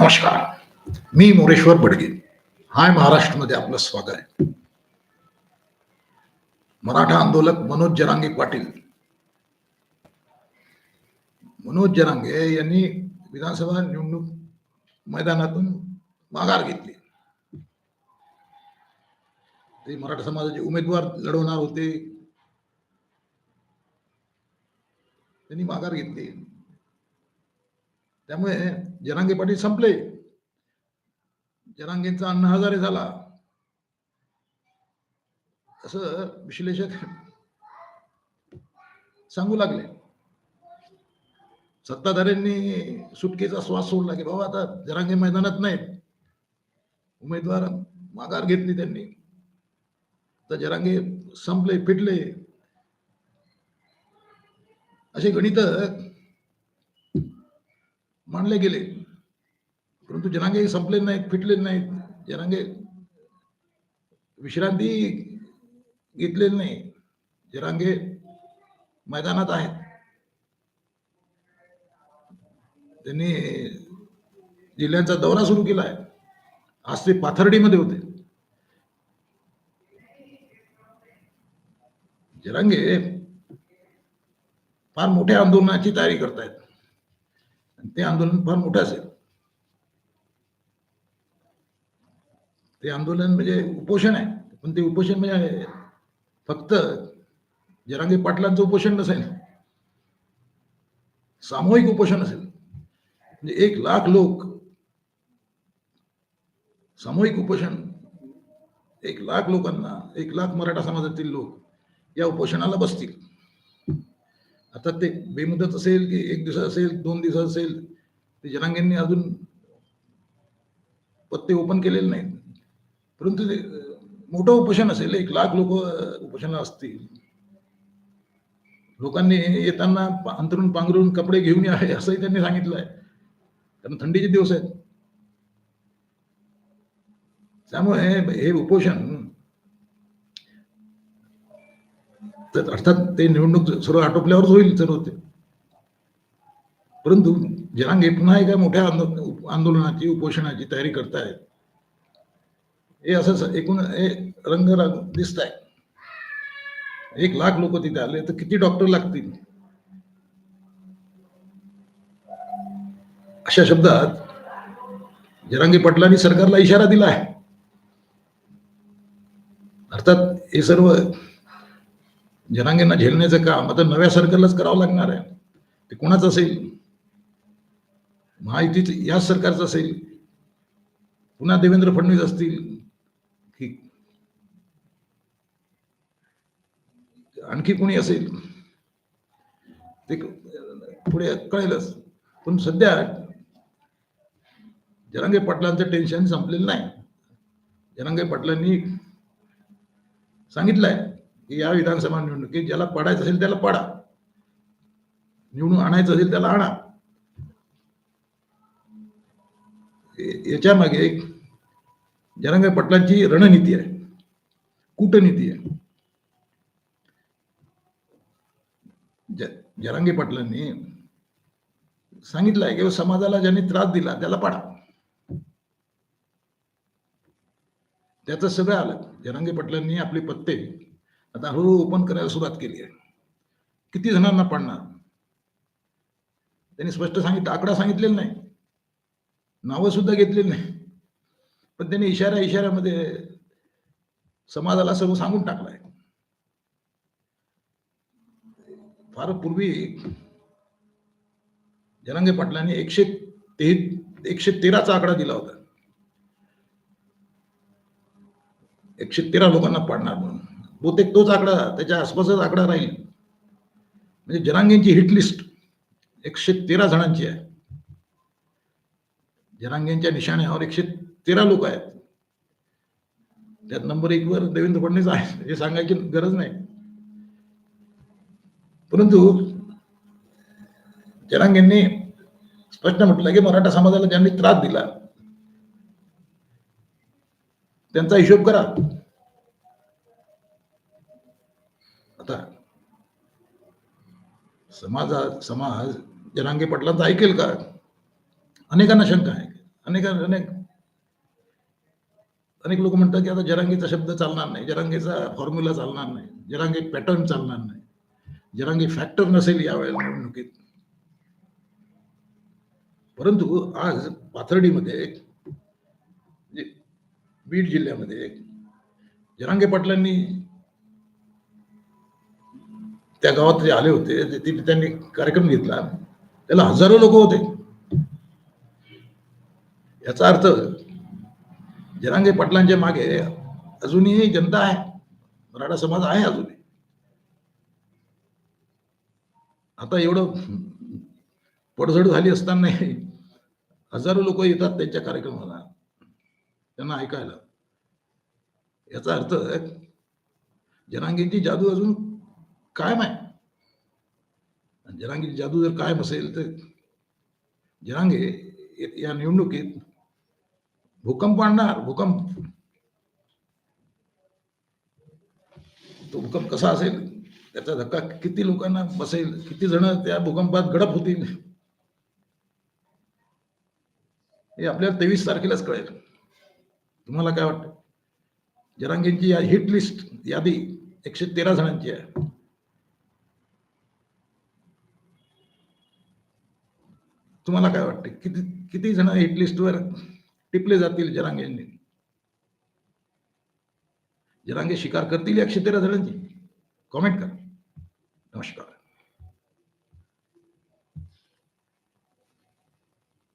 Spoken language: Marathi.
नमस्कार. मी मोरेश्वर बडगे. हाय महाराष्ट्रमध्ये आपलं स्वागत आहे. मराठा आंदोलक मनोज जरांगे पाटील. मनोज जरांगे यांनी विधानसभा निवडणूक मैदानातून माघार घेतली. ते मराठा समाजाचे उमेदवार लढवणार होते. त्यांनी माघार घेतली. त्यामुळे जनांगी पाटील संपले. जनांगेंचा अण्णा हजारे झाला. असं विश्लेषक सांगू लागले. सत्ताधाऱ्यांनी सुटकेचा श्वास सोडला की बाबा आता जरांगे मैदानात नाहीत. उमेदवार माघार घेतली त्यांनी. तर जरांगे संपले फिटले. असे गणित मांडले गेले. परंतु जनांगे संपले नाहीत फिटले नाहीत. जनांगे विश्रांती घेतलेली नाही. जनांगे मैदानात आहेत. त्यांनी जिल्ह्यांचा दौरा सुरू केला आहे. आज ते पाथर्डीमध्ये होते. जरांगे फार मोठ्या आंदोलनाची तयारी करतायत. ते आंदोलन फार मोठं असेल. ते आंदोलन म्हणजे उपोषण आहे पण ते उपोषण म्हणजे फक्त जरांगे पाटलांचं उपोषण नसेल सामूहिक उपोषण असेल. म्हणजे एक लाख लोक सामूहिक उपोषण एक लाख लोकांना एक लाख मराठा समाजातील लोक या उपोषणाला बसतील. आता ते बेमुदत असेल की एक दिवस असेल दोन दिवस असेल ते जनांगांनी अजून पत्ते ओपन केलेले नाहीत. परंतु ते मोठं उपोषण असेल एक लाख लोक उपोषण असतील. लोकांनी येताना अंतरून पांघरून कपडे घेऊन या असंही त्यांनी सांगितलं आहे कारण थंडीचे दिवस आहेत. त्यामुळे हे उपोषण तर अर्थात ते निवडणूक सर्व आटोपल्यावरच होईल सर्व ते परंतु जनांगे पुन्हा एका मोठ्या आंदोलनाची उपोषणाची तयारी करतायत हे असं एकूण हे रंग दिसत आहे एक लाख लोक तिथे आले तर किती डॉक्टर लागतील? अशा शब्दात जरांगी पाटलांनी सरकारला इशारा दिला आहे. अर्थात हे सर्व जनांगेंना झेलण्याचं काम आता नव्या सरकारलाच करावं लागणार आहे. ते कोणाचं असेल? महायुतीच याच सरकारचं असेल? पुन्हा देवेंद्र फडणवीस असतील? की आणखी कोणी असेल? ते पुढे कळेलच. पण सध्या जरांगे पाटलांचं टेन्शन संपलेलं नाही. जरांगे पाटलांनी सांगितलंय. की या विधानसभा निवडणुकीत ज्याला पडायचं असेल त्याला पडा. निवडून आणायचं असेल त्याला आणा. याच्या मागे एक जरांगे पटलांची रणनीती आहे. कूटनीती आहे. ज- जरांगे पाटलांनी सांगितलंय की हो, समाजाला ज्यांनी त्रास दिला त्याला पाडा. त्याचं सगळं आलं. जरांगे पाटलांनी आपले पत्ते आता हळूहळू ओपन करायला सुरुवात केली आहे. किती जणांना पाडणार? त्यांनी स्पष्ट सांगितलं आकडा सांगितलेला नाही. नावं सुद्धा घेतलेली नाही. पण त्यांनी इशारा इशाऱ्यामध्ये समाजाला सर्व सांगून टाकलाय. फार पूर्वी जनांगे पाटलांनी एकशे ते एकशे तेराचा आकडा दिला होता. एकशे तेरा लोकांना पाडणार म्हणून. बहुतेक तोच आकडा त्याच्या आसपासच आकडा राहील. म्हणजे जनांगेंची हिट लिस्ट एकशे तेरा जणांची आहे. जनांगेंच्या निशाण्यावर एकशे तेरा लोक आहेत. त्यात नंबर एक वर देवेंद्र फडणवीस आहे हे सांगायची गरज नाही. परंतु जनांगेंनी स्पष्ट म्हटलं की मराठा समाजाला ज्यांनी त्रास दिला त्यांचा हिशोब करा. आता समाजा समाज जनांगी पटलांचा ऐकेल का? अनेकांना शंका आहे. अनेकांना अनेक अनेक लोक म्हणतात की आता जरांगीचा शब्द चालणार नाही. जरांगीचा फॉर्म्युला चालणार नाही. जरांगी पॅटर्न चालणार नाही. जरांगी फॅक्टर नसेल यावेळेला निवडणुकीत. परंतु आज पाथर्डीमध्ये बीड जिल्ह्यामध्ये जरांगे पाटलांनी त्या गावात जे आले होते ते- तिथे त्यांनी कार्यक्रम घेतला. त्याला हजारो लोक होते. याचा अर्थ जनांगे पाटलांच्या मागे अजूनही जनता आहे. मराठा समाज आहे अजूनही. आता एवढं पडझड झाली असताना हजारो लोक येतात त्यांच्या कार्यक्रमाला. त्यांना ऐकायला. याचा अर्थ जनांगेची जादू अजून कायम आहे. आणि जादू जर कायम असेल तर जनांगे या- निवडणुकीत भूकंप आणणार. भूकंप. तो भूकंप कसा असेल? त्याचा धक्का किती लोकांना बसेल? किती जण त्या भूकंपात गडप होतील? हे आपल्याला तेवीस तारखेलाच कळेल. तुम्हाला काय वाटतं? जरांगींची या हिट लिस्ट यादी एकशे तेरा जणांची आहे. तुम्हाला काय वाटते? किती किती जण हिट लिस्टवर टिपले जातील जरांगेंनी जरांगे शिकार करतील एकशे तेरा जणांची? कॉमेंट करा. नमस्कार.